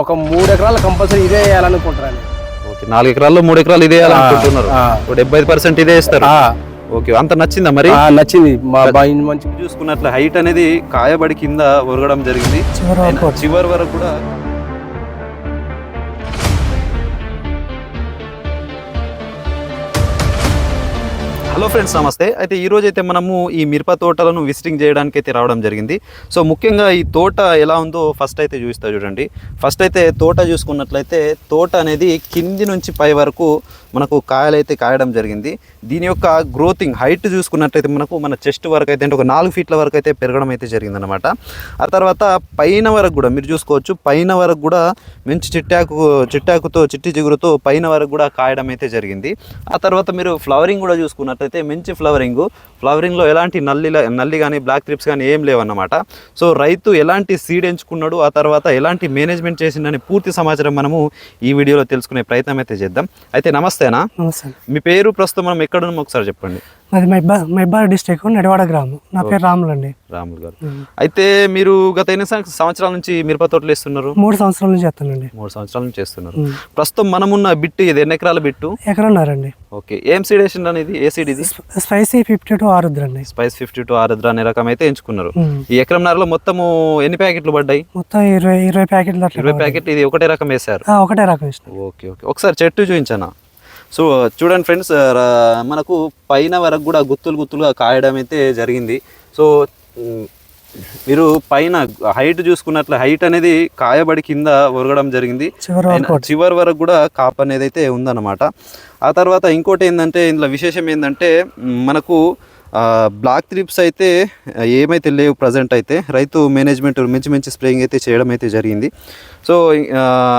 ఒక మూడు ఎకరాలు కంపల్సరీ ఇదే వేయాలనుకుంటున్నాను. ఓకే నాలుగు ఎకరాల్లో మూడు ఎకరాలు ఇదే వేయాలనుకుంటున్నారు. డెబ్బై పర్సెంట్ ఇదే ఇస్తారు ఓకే అంత నచ్చిందా మరి? ఆ, నచ్చింది. మా బాగా మంచి చూసుకున్నట్లు హైట్ అనేది కాయబడి కింద ఒరగడం జరిగింది. చివరి వరకు కూడా హలో ఫ్రెండ్స్ నమస్తే. అయితే ఈ అయితే మనము ఈ మిరప తోటలను విజిటింగ్ చేయడానికి అయితే రావడం జరిగింది. సో ముఖ్యంగా ఈ తోట ఎలా ఉందో ఫస్ట్ అయితే చూస్తా చూడండి. ఫస్ట్ అయితే తోట చూసుకున్నట్లయితే తోట అనేది కింది నుంచి పై వరకు మనకు కాయలైతే కాయడం జరిగింది. దీని యొక్క గ్రోతింగ్ హైట్ చూసుకున్నట్లయితే మనకు మన చెస్ట్ వరకు అయితే అంటే ఒక నాలుగు ఫీట్ల వరకు అయితే పెరగడం అయితే జరిగిందనమాట ఆ తర్వాత పైన వరకు కూడా మీరు చూసుకోవచ్చు పైన వరకు కూడా మంచి చిట్టాకు చిట్టాకుతో చిట్టి చిగురుతో పైన వరకు కూడా కాయడం అయితే జరిగింది. ఆ తర్వాత మీరు ఫ్లవరింగ్ కూడా చూసుకున్నట్టు చూసుకున్నట్లయితే మంచి ఫ్లవరింగ్. ఫ్లవరింగ్లో ఎలాంటి నల్లి నల్లి కానీ బ్లాక్ ట్రిప్స్ కానీ ఏం లేవన్నమాట. సో రైతు ఎలాంటి సీడ్ ఎంచుకున్నాడు ఆ తర్వాత ఎలాంటి మేనేజ్మెంట్ చేసిండని పూర్తి సమాచారం మనము ఈ వీడియోలో తెలుసుకునే ప్రయత్నం అయితే చేద్దాం. అయితే నమస్తేనా నమస్తే మీ పేరు ప్రస్తుతం మనం ఎక్కడ ఒకసారి చెప్పండి. మాది మైబా మైబార్ డిస్టిక్ నెడవాడ గ్రామం. నా పేరు రాములు అండి. రాములు గారు. అయితే మీరు గత ఎన్ని సంవత్సరాల నుంచి మిరప తోటలు వేస్తున్నారు? మూడు సంవత్సరాల నుంచి చేస్తానండి. మూడు సంవత్సరాల నుంచి చేస్తున్నారు. ప్రస్తుతం మనమున్న బిట్టు ఇది ఎన్ని ఎకరాల బిట్టు? ఎకరన్నారండి. ఓకే. ఏం సీడ్ వేసిండ్రు అనేది? ఏ సీడ్ ఇది? స్పైసీ ఫిఫ్టీ టు ఆరుద్రండి స్పైస్ ఫిఫ్టీ టు ఆరుద్ర అనే రకం అయితే ఎంచుకున్నారు. ఈ ఎకరం నరలో మొత్తము ఎన్ని ప్యాకెట్లు పడ్డాయి? మొత్తం ఇరవై ఇరవై ప్యాకెట్లు ఇరవై ప్యాకెట్ ఇది ఒకటే రకం వేశారు? ఒకటే రకం ఇష్టం ఓకే ఓకే. ఒకసారి చెట్టు చూపించానా? సో చూడండి ఫ్రెండ్స్ మనకు పైన వరకు కూడా గుత్తులు గుత్తులుగా కాయడం అయితే జరిగింది. సో మీరు పైన హైట్ చూసుకున్నట్లు హైట్ అనేది కాయబడి కింద ఒరగడం జరిగింది. చివరి వరకు కూడా. కాప్ అనేది అయితే ఉందన్నమాట. ఆ తర్వాత ఇంకోటి ఏంటంటే ఇందులో విశేషం ఏంటంటే మనకు బ్లాక్ త్రిప్స్ అయితే ఏమైతే లేవు ప్రజెంట్ అయితే రైతు మేనేజ్మెంట్ మంచి మంచి స్ప్రేయింగ్ అయితే చేయడం అయితే జరిగింది. సో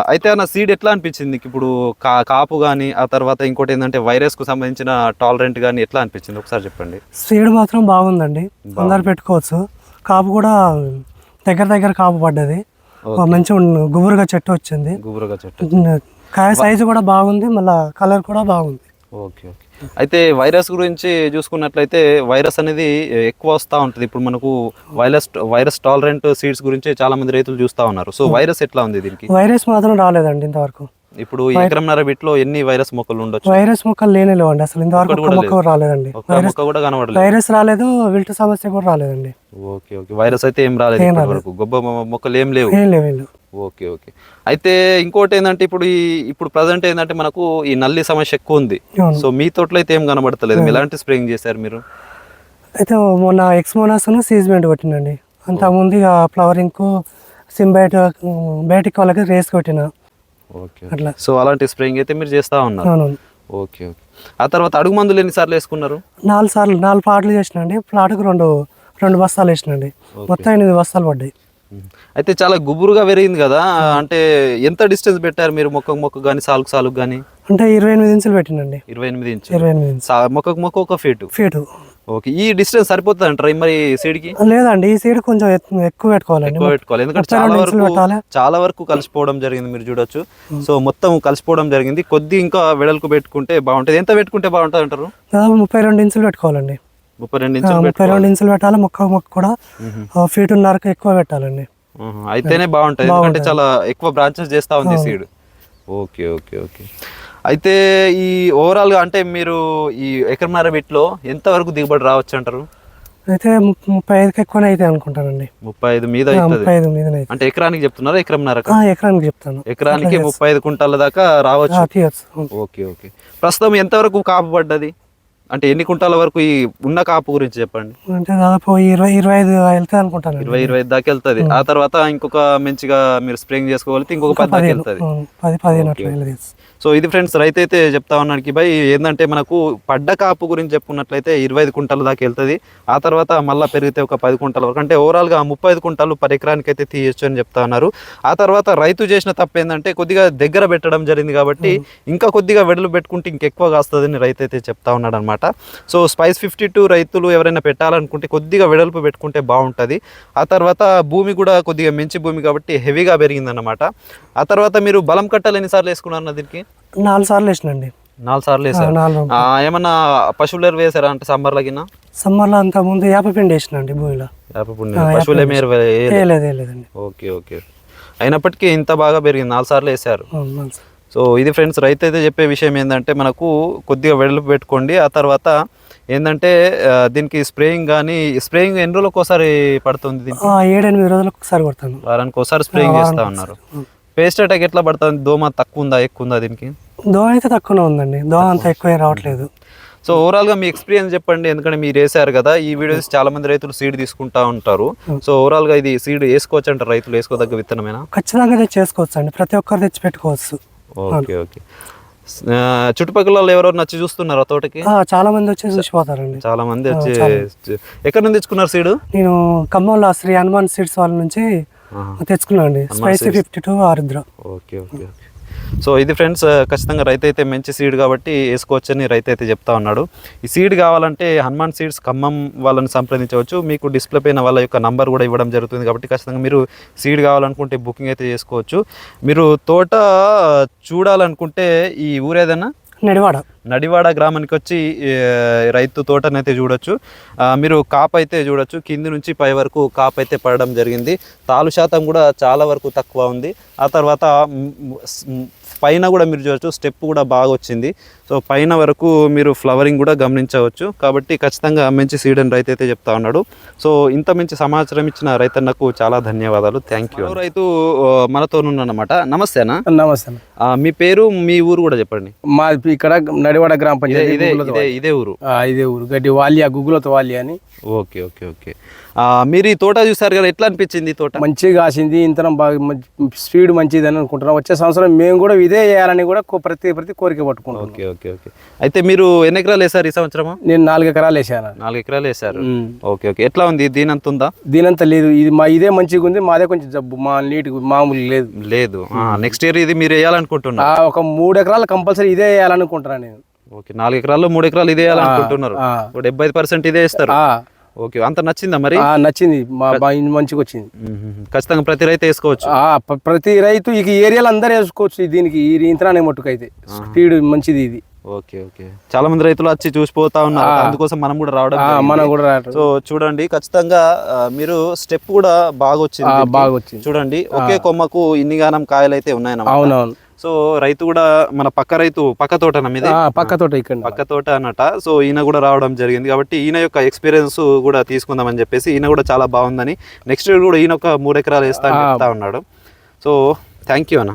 అయితే అన్న సీడ్ ఎట్లా అనిపించింది? ఇప్పుడు కా కాపు కానీ ఆ తర్వాత ఇంకోటి ఏంటంటే వైరస్కు సంబంధించిన టాలరెంట్ కానీ ఎట్లా అనిపించింది? ఒకసారి చెప్పండి. సీడ్ మాత్రం బాగుందండి. అందరు పెట్టుకోవచ్చు. కాపు కూడా దగ్గర దగ్గర కాపు పడ్డది. ఉన్న- గుబురుగా చెట్టు వచ్చింది. గుబురుగా చెట్టు. కాయ సైజు కూడా బాగుంది మళ్ళీ కలర్ కూడా బాగుంది. Okay okay. అయితే వైరస్ గురించి చూసుకున్నట్లయితే వైరస్ అనేది ఎక్కువ వస్తూ ఉంటుంది. ఇప్పుడు మనకు వైరస్ వైరస్ టాలరెంట్ సీడ్స్ గురించి చాలా మంది రైతులు చూస్తూ ఉన్నారు. సో వైరస్ ఎట్లా ఉంది దీనికి? వైరస్ మాత్రం రాలేదండి ఇంతవరకు. ఇప్పుడు ఎకరంన్నర బిట్లో ఎన్ని వైరస్ మొక్కలు ఉండొచ్చు? వైరస్ మొక్కలు లేనే లేవండి అసలు. ఇంతవరకు మొక్క రాలేదండి. వైరస్ కూడా కనబడలేదు. వైరస్ రాలేదు విల్ట్ సమస్య కూడా రాలేదండి. Okay okay. వైరస్ అయితే ఏం రాలేదు. వరకు. మొ- మొక్కలు ఏం లేవు ఏం లేవు. Okay okay. అయితే ఇంకోటి ఏంటంటే ఇప్పుడు ఈ ఇప్పుడు ప్రజెంట్ ఏంటంటే మనకు ఈ నల్లి సమస్య ఎక్కువ ఉంది. సో మీ తోటలో అయితే ఏం కనబడతలేదు. ఎలాంటి స్ప్రేయింగ్ చేశారు మీరు? అయితే మొన్న ఎక్స్మోనాస్ సీజ్మెంట్ కొట్టినండి అంతకుముందు ఇక ఫ్లవరింగ్ సింబైట్ బయటికి వాళ్ళకి రేస్ కొట్టిన. ఓకే అట్లా. సో అలాంటి స్ప్రేయింగ్ అయితే మీరు చేస్తా ఉన్నారు. Okay okay. ఆ తర్వాత అడుగు మందులు ఎన్నిసార్లు వేసుకున్నారు? నాలుగు సార్లు నాలుగు ప్లాట్లు చేసినండి ప్లాట్కి రెండు రెండు బస్తాలు వేసినండి మొత్తం ఎనిమిది బస్తాలు పడ్డాయి. అయితే చాలా గుబురుగా పెరిగింది కదా? అంటే ఎంత డిస్టెన్స్ పెట్టారు మీరు మొక్కకు మొక్క కానీ సాలుకు సాలుకు కానీ అంటే ఇరవై ఎనిమిది ఇంచులు పెట్టినండి ఇరవై ఎనిమిది ఇంచు ఇరవై ఎనిమిది మొక్కకు మొక్క ఒక ఫీటు? ఫీటు. ఓకే ఈ డిస్టెన్స్ సరిపోతుంది అంటారా మరి సీడ్కి? లేదండి ఈ సీడ్ కొంచెం ఎక్కువ పెట్టుకోవాలండి. ఎక్కువ పెట్టుకోవాలి. ఎందుకంటే చాలా వరకు చాలా వరకు కలిసిపోవడం జరిగింది మీరు చూడొచ్చు. సో మొత్తం కలిసిపోవడం జరిగింది. కొద్ది ఇంకా వెడల్కు పెట్టుకుంటే బాగుంటుంది. ఎంత పెట్టుకుంటే బాగుంటుంది అంటారు? దాదాపు ముప్పై రెండు ఇంచులు పెట్టుకోవాలండి. ముప్పై రెండు ఇంచులు పెట్టాలి మొక్క మొక్క కూడా. ఫీట్ ఉన్నరకు ఎక్కువ పెట్టాలండి. అయితేనే బాగుంటుంది ఎందుకంటే చాలా ఎక్కువ బ్రాంచెస్ చేస్తా ఉంది సీడ్ ఓకే ఓకే ఓకే. అయితే ఈ ఓవరాల్గా అంటే మీరు ఈ ఎకరన్నర బిట్లో ఎంత వరకు దిగుబడి రావచ్చు అంటారు? అయితే ముప్పై ఐదుకి ఎక్కువనే అయితే అనుకుంటానండి. ముప్పై ఐదు మీద ముప్పై ఐదు అంటే ఎకరానికి చెప్తున్నారా ఎకరంన్నర ఎకరానికి చెప్తాను. ఎకరానికి ముప్పై ఐదు కుంటాల దాకా రావచ్చు. Okay okay. ప్రస్తుతం ఎంతవరకు కాపు పడ్డది? అంటే ఎన్ని కుంటాల వరకు ఈ ఉన్న కాపు గురించి చెప్పండి? అంటే దాదాపు ఇరవై ఇరవై ఐదు వెళ్తే అనుకుంటానండి. ఇరవై ఇరవై ఐదు దాకా వెళ్తుంది. ఆ తర్వాత ఇంకొక మంచిగా మీరు స్ప్రేయింగ్ చేసుకోగలిగితే ఇంకొక పది దాకా వెళ్తుంది. పది పదిహేను సో ఇది ఫ్రెండ్స్ రైతు అయితే చెప్తా ఉన్నాడు కి భయ్ ఏంటంటే మనకు పడ్డ కాపు గురించి చెప్పుకున్నట్లయితే ఇరవై ఐదు కుంటాల దాకా వెళ్తుంది. ఆ తర్వాత మళ్ళీ పెరిగితే ఒక పది కుంటాల వరకు. అంటే ఓవరాల్గా ముప్పై ఐదు కుంటాలు పర్ ఎకరానికి అయితే తీయచ్చు అని చెప్తా ఉన్నారు. ఆ తర్వాత రైతు చేసిన తప్పు ఏంటంటే కొద్దిగా దగ్గర పెట్టడం జరిగింది కాబట్టి ఇంకా కొద్దిగా వెడలు పెట్టుకుంటే ఇంకెక్కువ కాస్తుందని రైతు అయితే చెప్తా ఉన్నాడు అనమాట సో స్పైస్ ఫిఫ్టీ టూ రైతులు ఎవరైనా పెట్టాలనుకుంటే కొద్దిగా వెడల్పు పెట్టుకుంటే బాగుంటుంది. ఆ తర్వాత భూమి కూడా కొద్దిగా మంచి భూమి కాబట్టి హెవీగా పెరిగిందన్నమాట. ఆ తర్వాత మీరు బలం కట్టాలు ఎన్నిసార్లు వేసుకున్నారు దీనికి? నాలుగు సార్లు వేసినండి. నాలుగు సార్లు వేసారు. నాలుగు ఏమన్నా పశువులు ఎరువు వేసారా అంటే సమ్మర్ లగిన? సమ్మర్లో అంత ముందు యాప పిండి వేసినండి భూమిలో. ఆ, పశువులు ఏమి వేయలేదండి. Okay okay. అయినప్పటికీ ఇంత బాగా పెరిగింది. నాలుగు సార్లు వేసారు. సో ఇది ఫ్రెండ్స్ రైతు అయితే చెప్పే విషయం ఏంటంటే మనకు కొద్దిగా వెడల్పు పెట్టుకోండి. ఆ తర్వాత ఏంటంటే దీనికి స్ప్రేయింగ్ కానీ స్ప్రేయింగ్ ఎన్ని రోజులకు ఒకసారి పడుతుంది ఏడెనిమిది రోజులకు ఒకసారి కొడతాను. వారానికి ఒకసారి స్ప్రేయింగ్ చేస్తా ఉన్నారు. పేస్ట్ అటాక్ ఎట్లా పడుతుంది? దోమ తక్కువ ఉందా ఎక్కువ ఉందా దీనికి? దోమ అయితే తక్కువనే ఉందండి. దోమ అంత ఎక్కువ రావట్లేదు. సో ఓవరాల్గా మీ ఎక్స్పీరియన్స్ చెప్పండి. ఎందుకంటే మీరు వేసారు కదా ఈ వీడియోస్ చాలా మంది రైతులు సీడ్ తీసుకుంటా ఉంటారు. సో ఓవరాల్గా ఇది సీడ్ వేసుకోవచ్చు అంటారు రైతులు? వేసుకోదగ్గ విత్తనమేనా? ఖచ్చితంగా చేసుకోవచ్చు అండి. ప్రతి ఒక్కరు తెచ్చి పెట్టుకోవచ్చు. Okay okay. చుట్టుపక్కల ఎవరెవరు నచ్చి చూస్తున్నారా తోటకి? చాలా మంది వచ్చి చూసిపోతారండి. చాలా మంది వచ్చి ఎక్కడ నుంచి తెచ్చుకున్నారు సీడు నేను ఖమ్మంలో శ్రీ హనుమాన్ సీడ్స్ వాళ్ళ నుంచి తెచ్చుకున్నాను అండి spicy fifty two Arudra. Okay okay okay. So ఇది ఫ్రెండ్స్ ఖచ్చితంగా రైతు అయితే మంచి సీడ్ కాబట్టి వేసుకోవచ్చని రైతు అయితే చెప్తా ఉన్నాడు. ఈ సీడ్ కావాలంటే హనుమాన్ సీడ్స్ ఖమ్మం వాళ్ళని సంప్రదించవచ్చు. మీకు డిస్ప్లే పైన వాళ్ళ యొక్క నంబర్ కూడా ఇవ్వడం జరుగుతుంది కాబట్టి ఖచ్చితంగా మీరు సీడ్ కావాలనుకుంటే బుకింగ్ అయితే చేసుకోవచ్చు. మీరు తోట చూడాలనుకుంటే ఈ ఊరేదన్నా? నెడివాడ. నడివాడ గ్రామానికి వచ్చి రైతు తోటనైతే చూడొచ్చు. మీరు కాపు అయితే చూడొచ్చు. కింది నుంచి పై వరకు కాపు అయితే పడడం జరిగింది. తాలు శాతం కూడా చాలా వరకు తక్కువ ఉంది. ఆ తర్వాత పైన కూడా మీరు చూడొచ్చు. స్టెప్ కూడా బాగా వచ్చింది. సో పైన వరకు మీరు ఫ్లవరింగ్ కూడా గమనించవచ్చు. కాబట్టి ఖచ్చితంగా మంచి సీడ్ అని రైతు అయితే చెప్తా ఉన్నాడు. సో ఇంత మంచి సమాచారం ఇచ్చిన రైతన్నకు చాలా ధన్యవాదాలు. థ్యాంక్ యూ రైతు ఆ, మనతో ఉన్నమాట నమస్తేనా నమస్తే మీ పేరు మీ ఊరు కూడా చెప్పండి. మా ఇక్కడ నడివాడ గ్రామ పంచాయతీ ఇదే ఇదే ఇదే ఊరు. ఇదే ఊరు. గడ్డి వాలియా గుగ్గులతో వాలియా అని. Okay okay okay. మీరు ఈ తోట చూసారు కదా ఎట్లా అనిపించింది తోట? మంచిగా కాసింది ఇంతనం బాగా స్పీడ్ మంచిది అని అనుకుంటున్నాం. వచ్చే సంవత్సరం మేము కూడా ఇదే చేయాలని కూడా ప్రతి ప్రతి కోరిక పట్టుకుంటాం ఓకే ఓకే ఓకే. అయితే మీరు ఎన్ని ఎకరాలు వేసారు ఈ సంవత్సరం నేను నాలుగు ఎకరాలు వేసాను నాలుగు ఎకరాలు వేసారు. Okay okay. ఎట్లా ఉంది? దీని అంత ఉందా? దీనంతా లేదు. ఇది మా ఇదే మంచిగా ఉంది. మాదే కొంచెం జబ్బు. మా నీట్ మామూలు లేదు. లేదు. నెక్స్ట్ ఇయర్ ఇది మీరు వేయాలనుకుంటున్నారు. ఆ, ఒక మూడు ఎకరాలు కంపల్సరీ ఇదే వేయాలనుకుంటున్నాను నేను. ఓకే నాలుగు ఎకరాల్లో మూడు ఎకరాలు ఇదే. ఒక డెబ్బై పర్సెంట్ ఇదే వేస్తారు ఆ, ఓకే అంత నచ్చిందా మరి? నచ్చింది. మా మంచిగా వచ్చింది. ఖచ్చితంగా ప్రతి రైతు వేసుకోవచ్చు. ప్రతి రైతు ఈ ఏరియాలో అందరూ వేసుకోవచ్చు. దీనికి ఈ ఇంతనే మట్టుకైతే. స్పీడ్ మంచిది ఇది. Okay okay. చాలా మంది రైతులు వచ్చి చూసిపోతా ఉన్నారు. అందుకోసం మనం కూడా రావడం. మనం కూడా. సో చూడండి ఖచ్చితంగా మీరు స్టెప్ కూడా బాగా వచ్చింది. బాగా వచ్చింది. చూడండి ఒకే కొమ్మకు ఇన్ని గానం కాయలు అయితే ఉన్నాయన్నమాట. అవునవును. సో రైతు కూడా మన పక్క రైతు పక్క తోట మీద? పక్క తోట ఇక్కడ పక్క తోట అన్నట. సో ఈయన కూడా రావడం జరిగింది. కాబట్టి ఈయన యొక్క ఎక్స్పీరియన్స్ కూడా తీసుకుందామని చెప్పేసి ఈయన కూడా చాలా బాగుందని నెక్స్ట్ ఇయర్ కూడా ఈయన ఒక మూడు ఎకరాలు వేస్తా చెప్తా ఉన్నాడు. సో థ్యాంక్ యూ అన్న